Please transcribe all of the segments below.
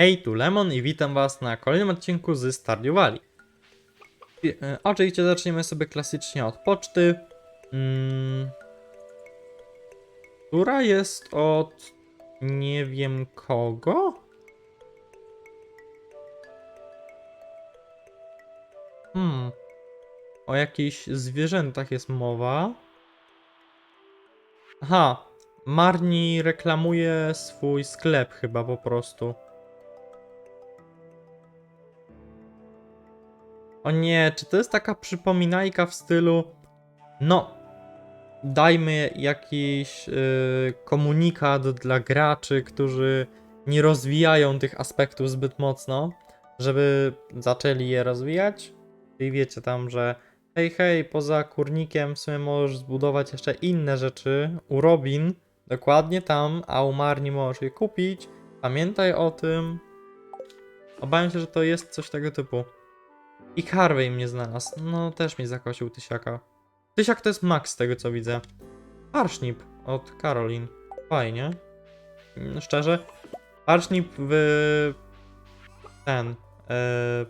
Hej, tu Lemon i witam was na kolejnym odcinku z Stardew Valley. E, Oczywiście zaczniemy sobie klasycznie od poczty, mm, która jest od nie wiem kogo? Hmm, o jakichś zwierzętach jest mowa. Aha, Marni reklamuje swój sklep chyba po prostu. O nie, czy to jest taka przypominajka w stylu no, dajmy jakiś y, komunikat dla graczy, którzy nie rozwijają tych aspektów zbyt mocno, żeby zaczęli je rozwijać. I wiecie tam, że hej, hej, poza kurnikiem w sumie możesz zbudować jeszcze inne rzeczy u Robin, dokładnie tam, a u Marni możesz je kupić. Pamiętaj o tym. Obawiam się, że to jest coś tego typu. I Harvey mnie znalazł. No, też mnie zakosił Tysiaka. Tysiak to jest max z tego co widzę. Parsznip od Karolin. Fajnie. Mm, Szczerze. Parsznip w... Ten. Yy...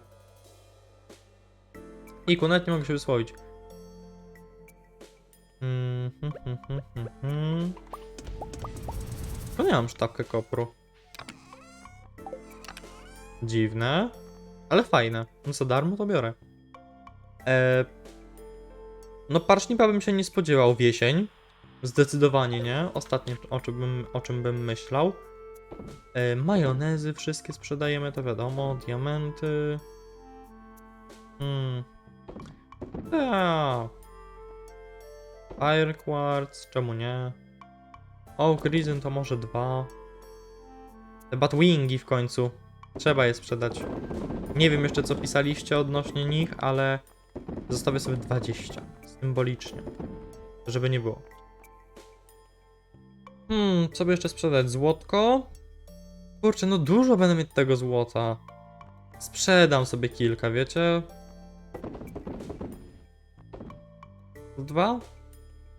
Iku, nawet nie mogę się wysłowić. Mm, hmm, hmm, hmm, hmm, hmm. To nie mam sztabkę kopru. Dziwne. Ale fajne. No za darmo to biorę. E... No parsznipa bym się nie spodziewał w jesień. Zdecydowanie nie. Ostatnie o czym bym, o czym bym myślał. E, majonezy wszystkie sprzedajemy, to wiadomo. Diamenty. Hmm. Tak. Fire Quartz, czemu nie? Oak Reason to może dwa. Te Batwingi w końcu. Trzeba je sprzedać. Nie wiem jeszcze co pisaliście odnośnie nich, ale zostawię sobie 20. Symbolicznie. Żeby nie było. Hmm, co by jeszcze sprzedać? Złotko? Kurczę, no dużo będę mieć tego złota. Sprzedam sobie kilka, wiecie? Dwa?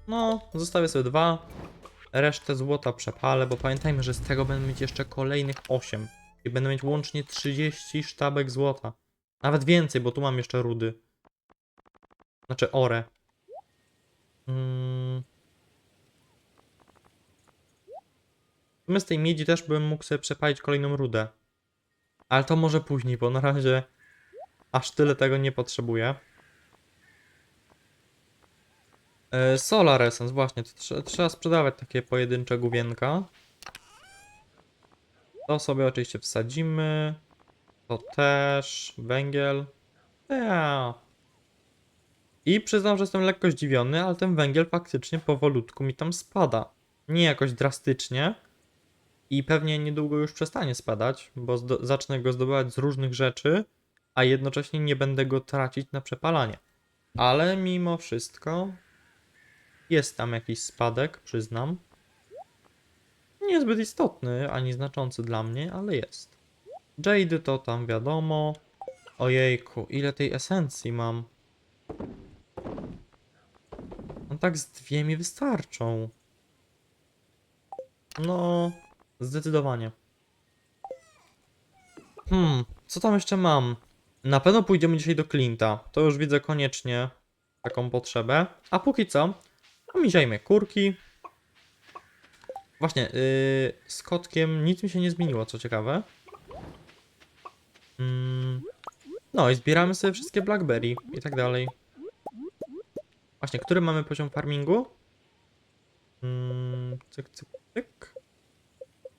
No, zostawię sobie dwa. Resztę złota przepalę, bo pamiętajmy, że z tego będę mieć jeszcze kolejnych 8. I będę mieć łącznie 30 sztabek złota. Nawet więcej, bo tu mam jeszcze rudy. Znaczy ore. Mm. W sumie z tej miedzi też bym mógł sobie przepalić kolejną rudę. Ale to może później, bo na razie aż tyle tego nie potrzebuję. E, Solar Essence, właśnie, trzeba sprzedawać takie pojedyncze główienka. To sobie oczywiście wsadzimy. To też. Węgiel. Ja. I przyznam, że jestem lekko zdziwiony, ale ten węgiel faktycznie powolutku mi tam spada. Nie jakoś drastycznie. I pewnie niedługo już przestanie spadać, bo zacznę go zdobywać z różnych rzeczy, a jednocześnie nie będę go tracić na przepalanie. Ale mimo wszystko jest tam jakiś spadek, przyznam. Niezbyt istotny, ani znaczący dla mnie, ale jest. Jade to tam wiadomo. Ojejku, ile tej esencji mam. No tak z dwie mi wystarczą. No, zdecydowanie. Hmm, co tam jeszcze mam? Na pewno pójdziemy dzisiaj do Clint'a. To już widzę koniecznie taką potrzebę. A póki co, omiziajmy kurki. Właśnie, yy, z kotkiem nic mi się nie zmieniło, co ciekawe. Mm, no i zbieramy sobie wszystkie blackberry i tak dalej. Właśnie, który mamy poziom farmingu? Mm, cyk, cyk, cyk.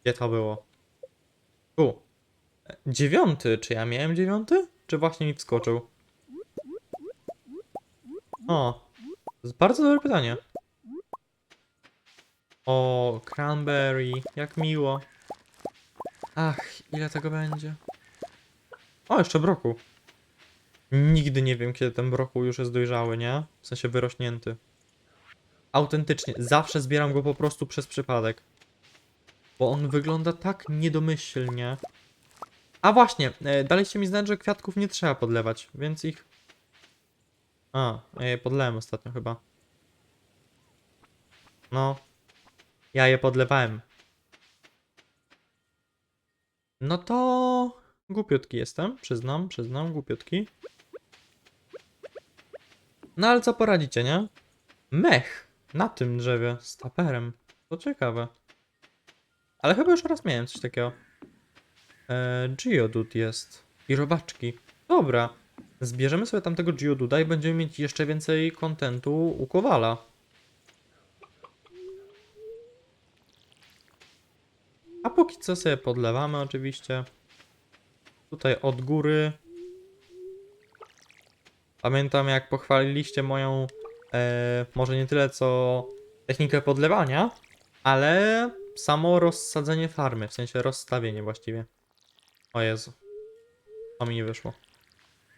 Gdzie to było? Tu. Dziewiąty. Czy ja miałem dziewiąty? Czy właśnie mi wskoczył? O, to jest bardzo dobre pytanie. O, cranberry, jak miło. Ach, ile tego będzie? O, jeszcze broku. Nigdy nie wiem, kiedy ten brokuł już jest dojrzały, nie? W sensie wyrośnięty. Autentycznie, zawsze zbieram go po prostu przez przypadek. Bo on wygląda tak niedomyślnie. A właśnie, e, daliście mi znać, że kwiatków nie trzeba podlewać, więc ich... A, podlałem ostatnio chyba. No, ja je podlewałem. No to głupiutki jestem, przyznam, przyznam, głupiutki. No ale co poradzicie, nie? Mech na tym drzewie z taperem. To ciekawe. Ale chyba już raz miałem coś takiego. Eee, Geodude jest. I robaczki. Dobra. Zbierzemy sobie tamtego Geoduda i będziemy mieć jeszcze więcej kontentu u Kowala. A póki co sobie podlewamy oczywiście. Tutaj od góry. Pamiętam jak pochwaliliście moją, e, może nie tyle co technikę podlewania, ale samo rozsadzenie farmy, w sensie rozstawienie właściwie. O Jezu. To mi nie wyszło.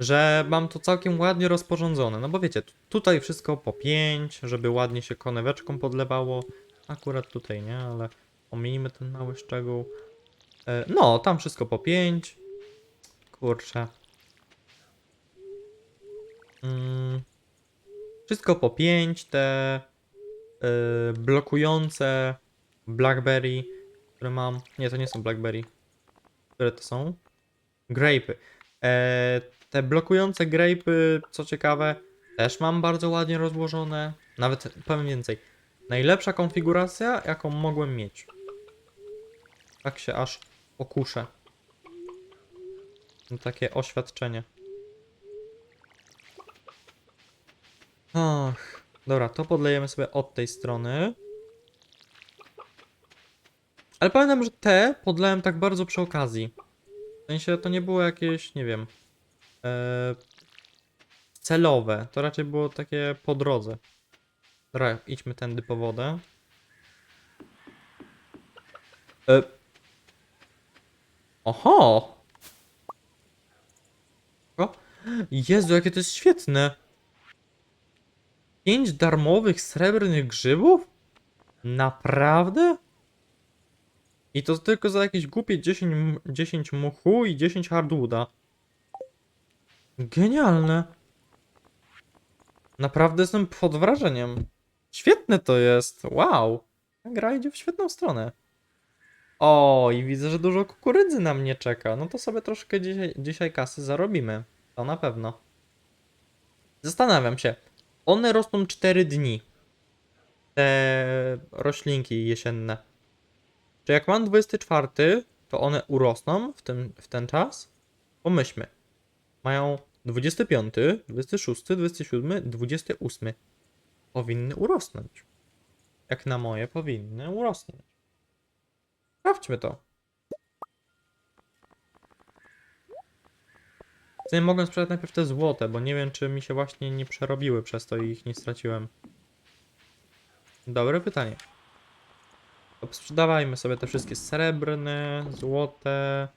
Że mam to całkiem ładnie rozporządzone. No bo wiecie, tu- tutaj wszystko po 5, żeby ładnie się koneweczką podlewało. Akurat tutaj nie, ale Ominijmy ten mały szczegół. E, No, tam wszystko po 5. Kurczę. Mm. Wszystko po 5. Te y, blokujące Blackberry, które mam. Nie, to nie są Blackberry. Które to są? Grape'y. E, te blokujące grape'y, co ciekawe, też mam bardzo ładnie rozłożone. Nawet powiem więcej. Najlepsza konfiguracja, jaką mogłem mieć. Tak się aż pokuszę. No, takie oświadczenie. Ach, dobra, to podlejemy sobie od tej strony. Ale pamiętam, że te podlałem tak bardzo przy okazji. W sensie to nie było jakieś, nie wiem, e, celowe. To raczej było takie po drodze. Dobra, idźmy tędy po wodę. E... Oho! O! Jezu, jakie to jest świetne! Pięć darmowych srebrnych grzybów? Naprawdę? I to tylko za jakieś głupie 10, m- 10 muchu i 10 hardwooda. Genialne. Naprawdę jestem pod wrażeniem. Świetne to jest. Wow. Gra idzie w świetną stronę. O, i widzę, że dużo kukurydzy na mnie czeka. No to sobie troszkę dzisiaj, dzisiaj kasy zarobimy. To na pewno. Zastanawiam się. One rosną 4 dni. Te roślinki jesienne. Czy jak mam 24, to one urosną w, tym, w ten czas? Pomyślmy. Mają 25, 26, 27, 28. Powinny urosnąć. Jak na moje, powinny urosnąć. Sprawdźmy to. W mogłem sprzedać najpierw te złote, bo nie wiem, czy mi się właśnie nie przerobiły przez to i ich nie straciłem. Dobre pytanie. Sprzedawajmy sobie te wszystkie srebrne, złote,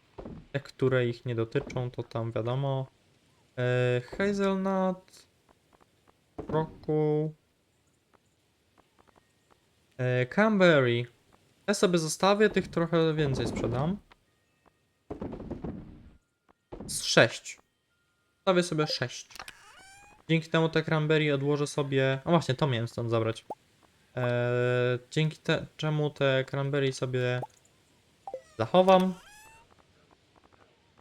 te, które ich nie dotyczą, to tam wiadomo. E, hazelnut, roku, e, cranberry. Te sobie zostawię, tych trochę więcej sprzedam. Z 6. Zostawię sobie 6. Dzięki temu te cranberry odłożę sobie. O właśnie, to miałem stąd zabrać. Eee, dzięki te, czemu te cranberry sobie zachowam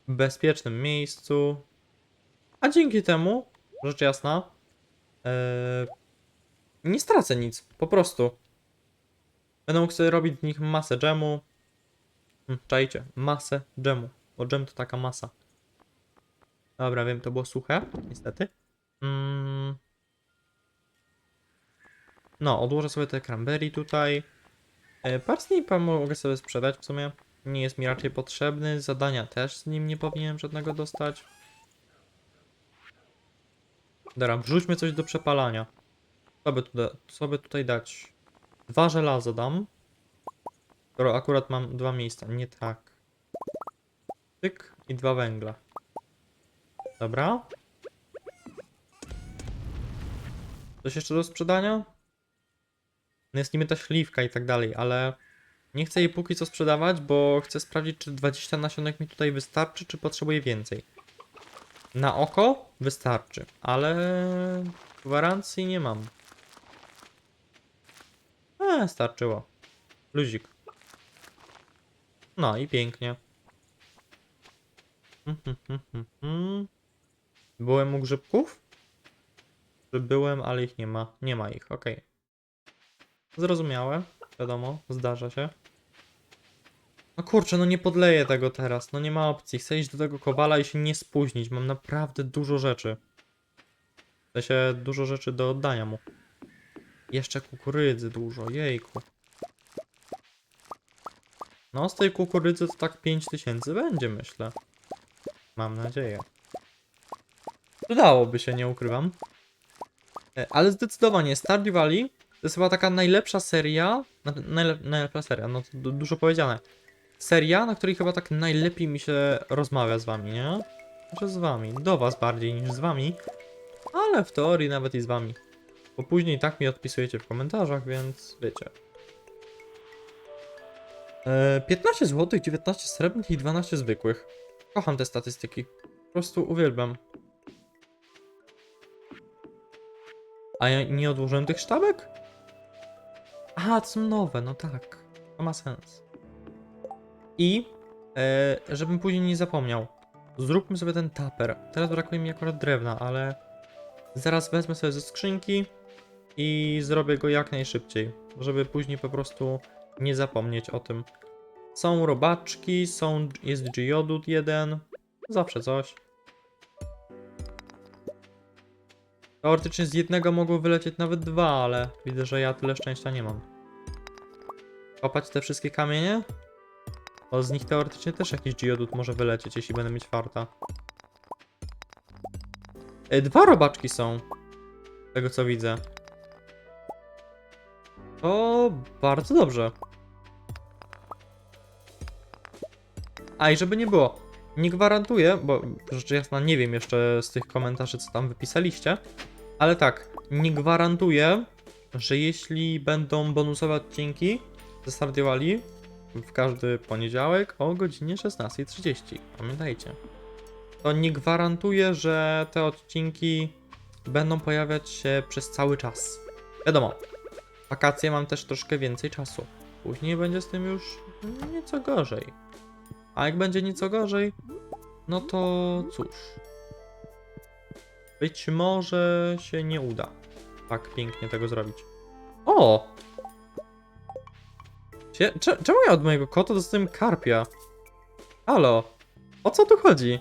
w bezpiecznym miejscu. A dzięki temu, rzecz jasna, eee, nie stracę nic. Po prostu. Będę mógł sobie robić z nich masę dżemu. Hm, czajcie, masę dżemu. Bo dżem to taka masa. Dobra, wiem, to było suche, niestety. Mm. No, odłożę sobie te cranberry tutaj. E, Parsnipa mogę sobie sprzedać w sumie. Nie jest mi raczej potrzebny. Zadania też z nim nie powinienem żadnego dostać. Dobra, wrzućmy coś do przepalania. Co by, tu da- co by tutaj dać? Dwa żelaza dam. Skoro akurat mam dwa miejsca, nie tak. Tyk i dwa węgla. Dobra. Coś jeszcze do sprzedania? No jest niby ta śliwka i tak dalej, ale nie chcę jej póki co sprzedawać, bo chcę sprawdzić, czy 20 nasionek mi tutaj wystarczy, czy potrzebuję więcej. Na oko wystarczy, ale gwarancji nie mam. Eee, starczyło. Luzik. No i pięknie. Mhm, mhm, mhm. Byłem u grzybków? Czy byłem, ale ich nie ma. Nie ma ich, okej. Zrozumiałe. Wiadomo, zdarza się. No kurczę, no nie podleję tego teraz. No nie ma opcji. Chcę iść do tego kowala i się nie spóźnić. Mam naprawdę dużo rzeczy. W sensie dużo rzeczy do oddania mu. Jeszcze kukurydzy dużo, jejku. No z tej kukurydzy to tak 5000 będzie, myślę. Mam nadzieję. Przydałoby się, nie ukrywam. E, Ale zdecydowanie Stardew Valley to jest chyba taka najlepsza seria. Najlep najlepsza seria, no to du dużo powiedziane. Seria, na której chyba tak najlepiej mi się rozmawia z wami, nie? Znaczy z wami, do was bardziej niż z wami. Ale w teorii nawet i z wami. Bo później tak mi odpisujecie w komentarzach, więc wiecie. E, 15 zł, 19 srebrnych i 12 zwykłych. Kocham te statystyki. Po prostu uwielbiam. A ja nie odłożyłem tych sztabek? A, to są nowe, no tak. To ma sens. I, e, żebym później nie zapomniał, zróbmy sobie ten taper. Teraz brakuje mi akurat drewna, ale zaraz wezmę sobie ze skrzynki i zrobię go jak najszybciej, żeby później po prostu nie zapomnieć o tym. Są robaczki, są, jest geodut jeden, zawsze coś. Teoretycznie z jednego mogło wylecieć nawet dwa, ale widzę, że ja tyle szczęścia nie mam. Kopać te wszystkie kamienie? Bo z nich teoretycznie też jakiś geodut może wylecieć, jeśli będę mieć farta. E, dwa robaczki są. Z tego co widzę. To bardzo dobrze. A i żeby nie było, nie gwarantuję, bo rzecz jasna nie wiem jeszcze z tych komentarzy, co tam wypisaliście, ale tak, nie gwarantuję, że jeśli będą bonusowe odcinki ze Stardew w każdy poniedziałek o godzinie 16.30, pamiętajcie, to nie gwarantuję, że te odcinki będą pojawiać się przez cały czas. Wiadomo, wakacje mam też troszkę więcej czasu. Później będzie z tym już nieco gorzej. A jak będzie nieco gorzej, no to cóż. Być może się nie uda tak pięknie tego zrobić. O! Cie- cze- czemu ja od mojego kota dostałem karpia? Halo? O co tu chodzi?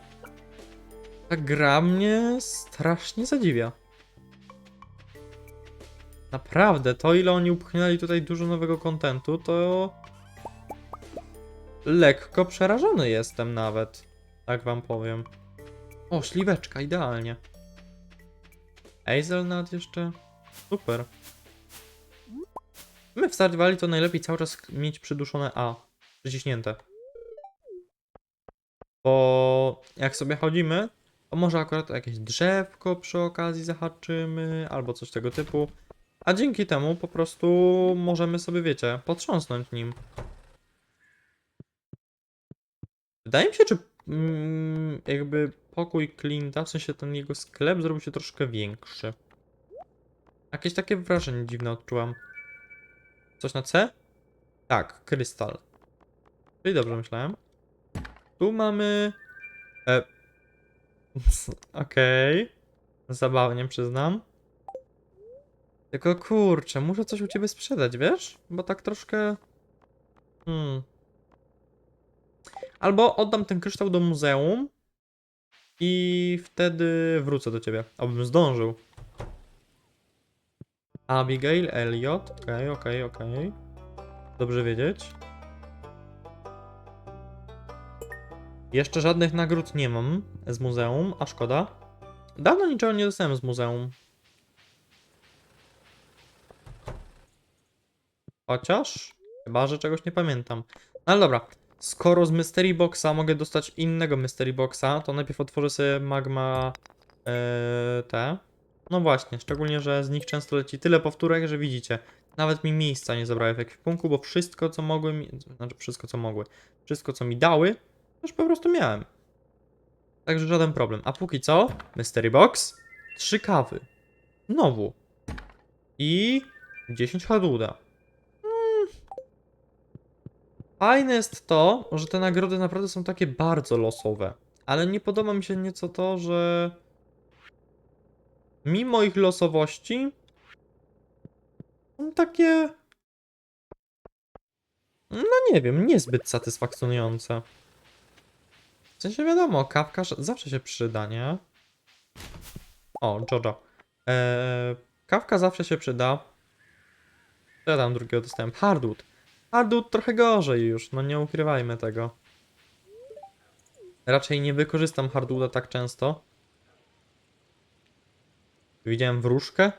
Ta gra mnie strasznie zadziwia. Naprawdę, to ile oni upchnęli tutaj dużo nowego kontentu, to lekko przerażony jestem nawet. Tak wam powiem. O, śliweczka, idealnie. Hazelnut jeszcze. Super. My w Stardew to najlepiej cały czas mieć przyduszone A. Przyciśnięte. Bo jak sobie chodzimy, to może akurat jakieś drzewko przy okazji zahaczymy, albo coś tego typu. A dzięki temu po prostu możemy sobie, wiecie, potrząsnąć nim. Wydaje mi się, czy mm, jakby pokój Clint'a, w sensie ten jego sklep zrobił się troszkę większy. Jakieś takie wrażenie dziwne odczułam. Coś na C? Tak, krystal. Czyli dobrze myślałem. Tu mamy... E... Okej. Zabawnie, przyznam. Tylko kurczę, muszę coś u ciebie sprzedać, wiesz? Bo tak troszkę... Hmm. Albo oddam ten kryształ do muzeum i wtedy wrócę do ciebie. Abym zdążył. Abigail, Elliot. Okej, okej, okej. Dobrze wiedzieć. Jeszcze żadnych nagród nie mam z muzeum, a szkoda. Dawno niczego nie dostałem z muzeum. Chociaż, chyba, że czegoś nie pamiętam. No ale dobra, skoro z Mystery Boxa mogę dostać innego Mystery Boxa, to najpierw otworzę sobie Magma yy, te. No właśnie, szczególnie, że z nich często leci tyle powtórek, że widzicie. Nawet mi miejsca nie zabrały w ekwipunku, bo wszystko co mogły mi, znaczy wszystko co mogły, wszystko co mi dały, już po prostu miałem. Także żaden problem. A póki co, Mystery Box, trzy kawy. Znowu. I 10 haduda. Fajne jest to, że te nagrody naprawdę są takie bardzo losowe. Ale nie podoba mi się nieco to, że mimo ich losowości są takie no nie wiem, niezbyt satysfakcjonujące. W sensie wiadomo, kawka zawsze się przyda, nie? O, Jojo. Eee, kawka zawsze się przyda. Ja tam drugiego dostałem? Hardwood. Hardwood trochę gorzej już, no nie ukrywajmy tego. Raczej nie wykorzystam hardwooda tak często. Widziałem wróżkę?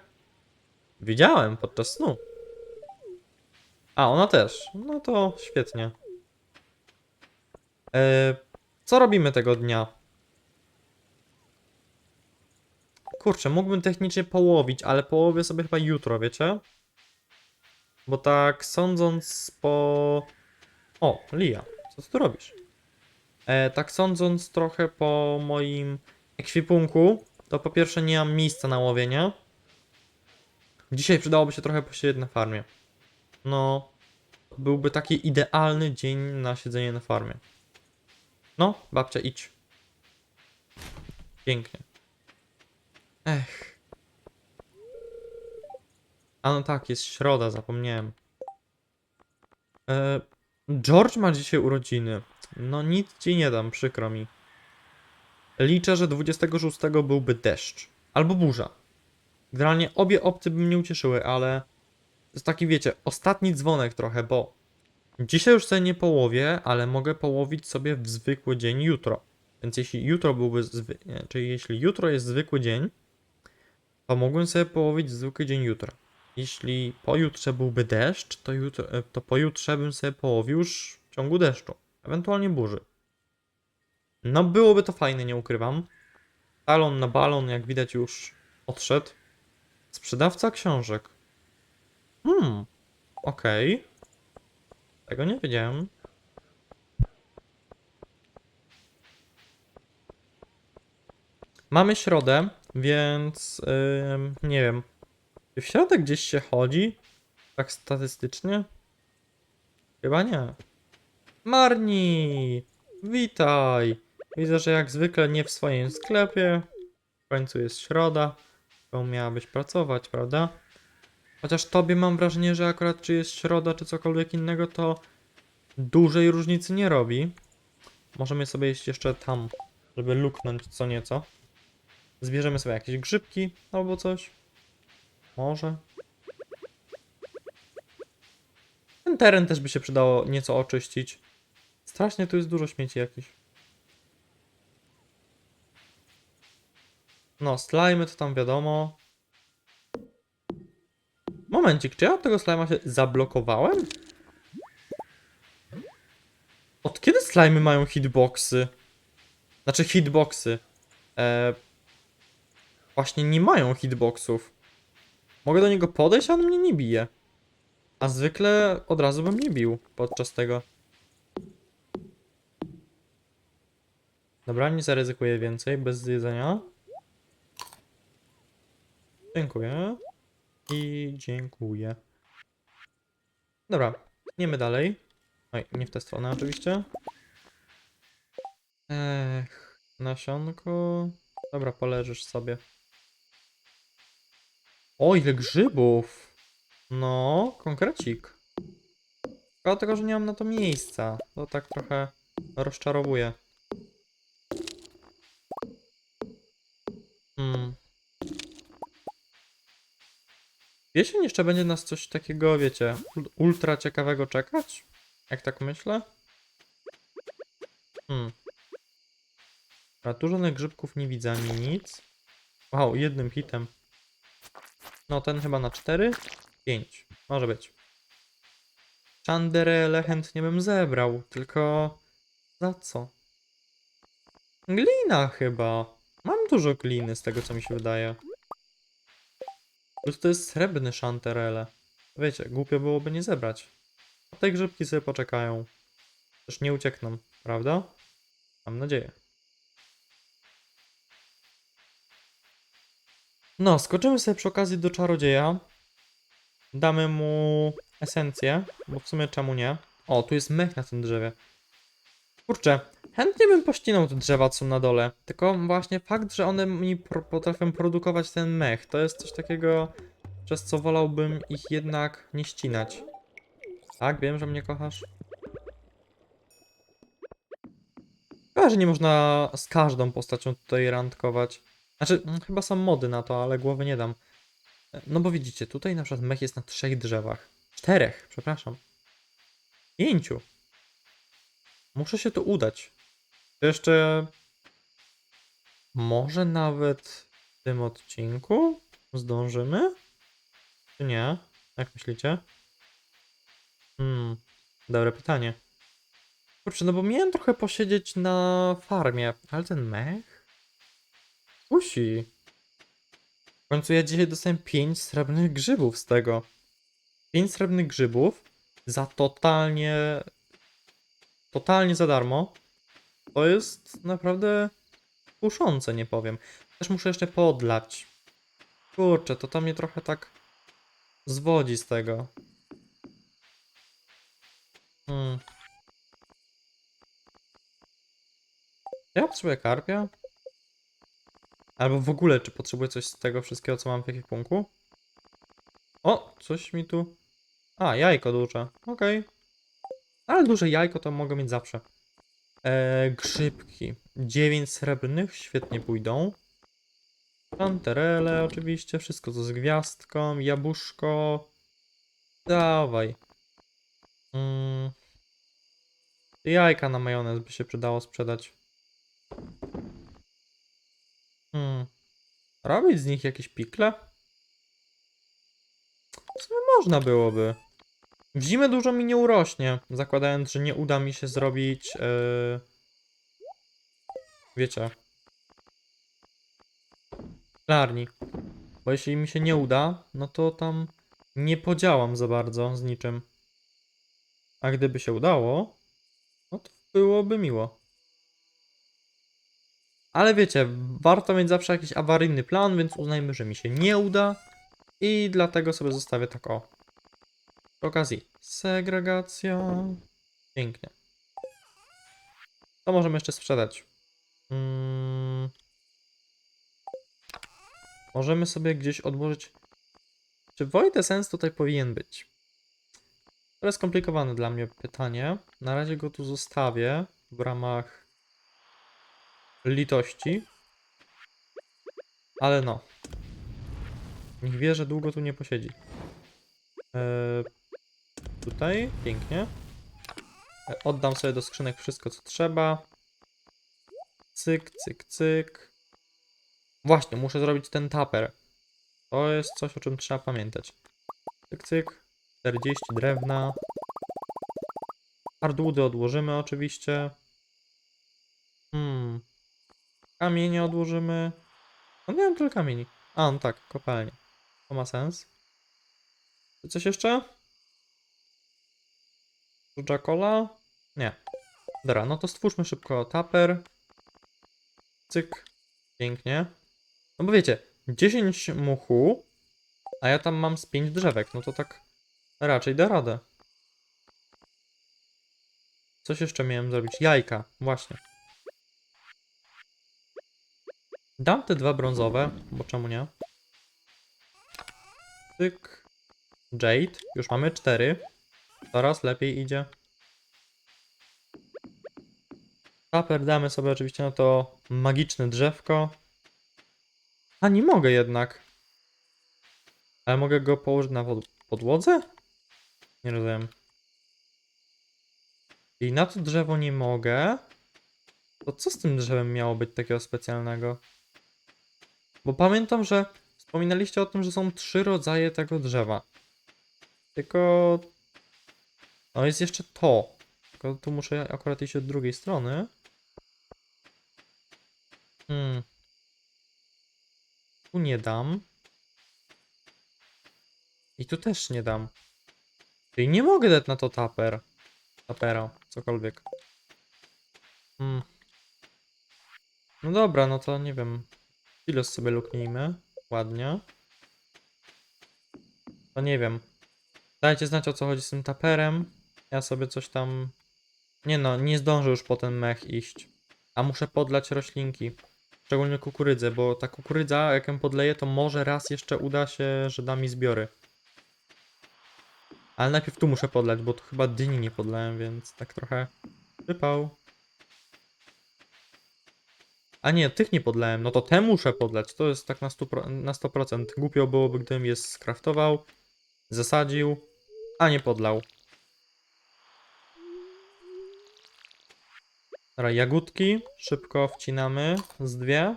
Widziałem podczas snu. A, ona też. No to świetnie. E, co robimy tego dnia? Kurczę, mógłbym technicznie połowić, ale połowię sobie chyba jutro, wiecie? Bo tak sądząc po... O, Lia, co ty robisz? E, tak sądząc trochę po moim ekwipunku, to po pierwsze nie mam miejsca na łowienie. Dzisiaj przydałoby się trochę posiedzieć na farmie. No, byłby taki idealny dzień na siedzenie na farmie. No, babcia, idź. Pięknie. Ech. A no tak, jest środa, zapomniałem. E, George ma dzisiaj urodziny. No nic ci nie dam, przykro mi. Liczę, że 26 byłby deszcz. Albo burza. Generalnie obie opcje by mnie ucieszyły, ale... To jest taki, wiecie, ostatni dzwonek trochę, bo dzisiaj już sobie nie połowię, ale mogę połowić sobie w zwykły dzień jutro. Więc jeśli jutro byłby, czyli jeśli jutro jest zwykły dzień, to mogłem sobie połowić zwykły dzień jutro. Jeśli pojutrze byłby deszcz, to, jutro, e, to pojutrze bym sobie połowił już w ciągu deszczu, ewentualnie burzy. No byłoby to fajne, nie ukrywam. Talon na balon, jak widać już odszedł. Sprzedawca książek. Hmm, okej. Tego nie wiedziałem. Mamy środę, więc ym, nie wiem. Czy w środę gdzieś się chodzi? Tak statystycznie? Chyba nie. Marni! Witaj! Widzę, że jak zwykle nie w swoim sklepie. W końcu jest środa. To miałabyś pracować, prawda? Chociaż tobie mam wrażenie, że akurat czy jest środa, czy cokolwiek innego, to dużej różnicy nie robi. Możemy sobie iść jeszcze tam, żeby luknąć co nieco. Zbierzemy sobie jakieś grzybki albo coś. Może. Ten teren też by się przydało nieco oczyścić. Strasznie tu jest dużo śmieci jakichś. No, slimy to tam wiadomo. Momencik, czy ja od tego slima się zablokowałem? Od kiedy slimy mają hitboxy? Znaczy hitboxy. E, właśnie nie mają hitboxów. Mogę do niego podejść, a on mnie nie bije. A zwykle od razu bym nie bił podczas tego. Dobra, nie zaryzykuję więcej bez jedzenia. Dziękuję. I dziękuję. Dobra, idziemy dalej. Oj, nie w tę stronę oczywiście. Ech, nasionko. Dobra, poleżysz sobie. O, ile grzybów! No, konkrecik. Szkoda tego, że nie mam na to miejsca. To tak trochę rozczarowuje. Hmm. Jesień jeszcze będzie nas coś takiego, wiecie, ul- ultra ciekawego czekać? Jak tak myślę? Hmm. A tu żadnych grzybków nie widzę ani nic. Wow, jednym hitem. No, ten chyba na 4? 5. Może być. Chanderele chętnie bym zebrał, tylko... Za co? Glina chyba. Mam dużo gliny z tego, co mi się wydaje. Plus to jest srebrny szanterele. Wiecie, głupio byłoby nie zebrać. A te grzybki sobie poczekają. Też nie uciekną, prawda? Mam nadzieję. No, skoczymy sobie przy okazji do czarodzieja. Damy mu esencję, bo w sumie czemu nie? O, tu jest mech na tym drzewie. Kurczę, Chętnie bym pościnał te drzewa, co na dole. Tylko właśnie fakt, że one mi pro potrafią produkować ten mech, to jest coś takiego, przez co wolałbym ich jednak nie ścinać. Tak, wiem, że mnie kochasz. Chyba, że nie można z każdą postacią tutaj randkować. Znaczy, mm, chyba są mody na to, ale głowy nie dam. E, No bo widzicie, tutaj na przykład mech jest na trzech drzewach. Czterech, przepraszam. Pięciu. Muszę się tu udać. Jeszcze. Może nawet w tym odcinku zdążymy? Czy nie? Jak myślicie? Hmm, dobre pytanie. Kurczę, no bo miałem trochę posiedzieć na farmie, ale ten mech? Kusi. W końcu ja dzisiaj dostałem 5 srebrnych grzybów z tego. 5 srebrnych grzybów za totalnie. Totalnie za darmo. To jest naprawdę kuszące, nie powiem. Też muszę jeszcze podlać. Kurczę, to to mnie trochę tak zwodzi z tego. Hmm. Ja potrzebuję karpia? Albo w ogóle, czy potrzebuję coś z tego wszystkiego, co mam w ekwipunku? O, coś mi tu... A, jajko duże. Okej. Ale duże jajko to mogę mieć zawsze. Eee, grzybki. 9 srebrnych, świetnie pójdą. Panterele oczywiście, wszystko co z gwiazdką, jabłuszko. Dawaj. Mm. Jajka na majonez by się przydało sprzedać. Hmm. Robić z nich jakieś pikle? W sumie można byłoby. W zimę dużo mi nie urośnie, zakładając, że nie uda mi się zrobić. Yy... Wiecie. Szklarni. Bo jeśli mi się nie uda, no to tam nie podziałam za bardzo z niczym. A gdyby się udało, no to byłoby miło. Ale wiecie, warto mieć zawsze jakiś awaryjny plan, więc uznajmy, że mi się nie uda. I dlatego sobie zostawię tak o. Przy okazji, segregacja. Pięknie. To możemy jeszcze sprzedać. Mm. Możemy sobie gdzieś odłożyć. Czy Void Essence tutaj powinien być? To jest skomplikowane dla mnie pytanie. Na razie go tu zostawię w ramach litości. Ale no. Niech wie, że długo tu nie posiedzi. Eee, tutaj, pięknie. E, Oddam sobie do skrzynek wszystko, co trzeba. Cyk, cyk, cyk. Właśnie, muszę zrobić ten taper. To jest coś, o czym trzeba pamiętać. Cyk, cyk. 40 drewna. Hardwoody odłożymy oczywiście. Hmm. Kamienie odłożymy. No nie mam tyle kamieni. A, no tak, kopalnie. To ma sens. Coś jeszcze? Żucza cola? Nie. Dobra, no to stwórzmy szybko taper. Cyk. Pięknie. No bo wiecie, 10 muchu, a ja tam mam z 5 drzewek, no to tak raczej da radę. Coś jeszcze miałem zrobić? Jajka, właśnie. Dam te dwa brązowe, bo czemu nie? Tyk. Jade, już mamy cztery. Coraz lepiej idzie. Taper damy sobie oczywiście na to magiczne drzewko. A nie mogę jednak. Ale mogę go położyć na pod podłodze? Nie rozumiem. I na to drzewo nie mogę. To co z tym drzewem miało być takiego specjalnego? Bo pamiętam, że wspominaliście o tym, że są trzy rodzaje tego drzewa. Tylko. No jest jeszcze to. Tylko tu muszę akurat iść od drugiej strony. Hmm. Tu nie dam. I tu też nie dam. Czyli nie mogę dać na to taper. Tapera, cokolwiek. Hmm. No dobra, no to nie wiem. Silos sobie luknijmy. Ładnie. To nie wiem. Dajcie znać o co chodzi z tym taperem. Ja sobie coś tam Nie no, nie zdążę już po ten mech iść. A muszę podlać roślinki. Szczególnie kukurydzę, bo ta kukurydza, jak ją podleję, to może raz jeszcze uda się, że da mi zbiory. Ale najpierw tu muszę podlać, bo tu chyba dyni nie podlałem, więc tak trochę przypał. A nie, tych nie podlałem, no to te muszę podlać, to jest tak na 100%. Na 100%. Głupio byłoby, gdybym je skraftował, zasadził, a nie podlał. Dobra, jagódki szybko wcinamy z dwie.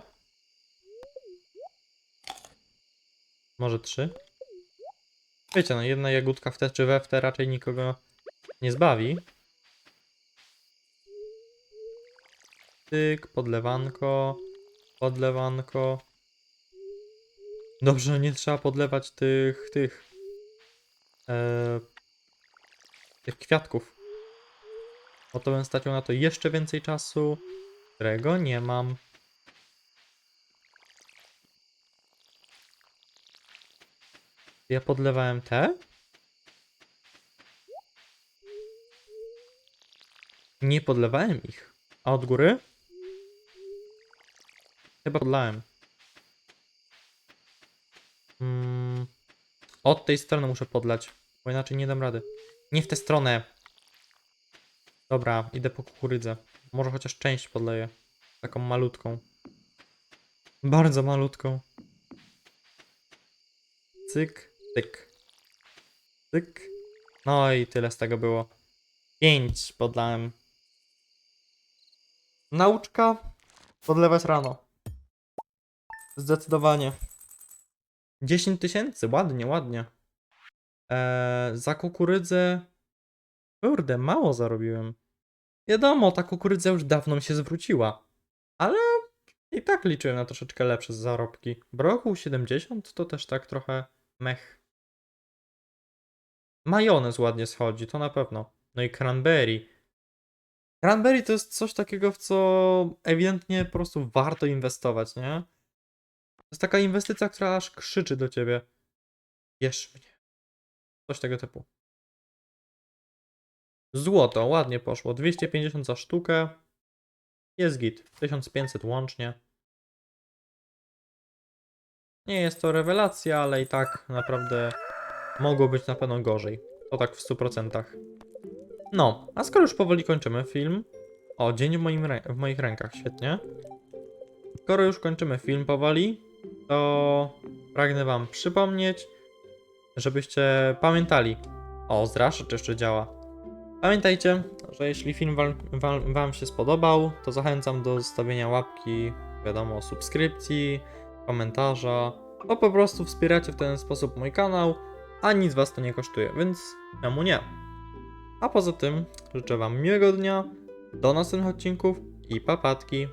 Może trzy. Wiecie, no jedna jagódka w te czy we w te raczej nikogo nie zbawi. Tyk, podlewanko, podlewanko. Dobrze, nie trzeba podlewać tych, tych, e, tych kwiatków. Bo to bym stracił na to jeszcze więcej czasu, którego nie mam. Ja podlewałem te? Nie podlewałem ich. A od góry? Chyba podlałem. Mm, od tej strony muszę podlać, bo inaczej nie dam rady. Nie w tę stronę. Dobra, idę po kukurydzę. Może chociaż część podleję. Taką malutką. Bardzo malutką. Cyk, cyk. Cyk. No i tyle z tego było. Pięć podlałem. Nauczka. Podlewać rano. Zdecydowanie. 10 tysięcy, ładnie, ładnie. Eee, za kukurydzę. Kurde, mało zarobiłem. Wiadomo, ta kukurydza już dawno mi się zwróciła. Ale i tak liczyłem na troszeczkę lepsze zarobki. Brokuł 70 to też tak trochę mech. Majonez ładnie schodzi, to na pewno. No i cranberry. Cranberry to jest coś takiego, w co ewidentnie po prostu warto inwestować, nie? To jest taka inwestycja, która aż krzyczy do ciebie. Bierz mnie. Coś tego typu. Złoto, ładnie poszło. 250 za sztukę. Jest git. 1500 łącznie. Nie jest to rewelacja, ale i tak naprawdę mogło być na pewno gorzej. To tak w 100%. No, a skoro już powoli kończymy film. O, dzień w, moim w moich rękach, świetnie. Skoro już kończymy film powoli, to pragnę Wam przypomnieć, żebyście pamiętali. O, zraszacz jeszcze działa. Pamiętajcie, że jeśli film wam, wam, wam się spodobał, to zachęcam do zostawienia łapki, wiadomo, subskrypcji, komentarza, bo po prostu wspieracie w ten sposób mój kanał, a nic was to nie kosztuje, więc czemu nie? A poza tym życzę wam miłego dnia, do następnych odcinków i papatki.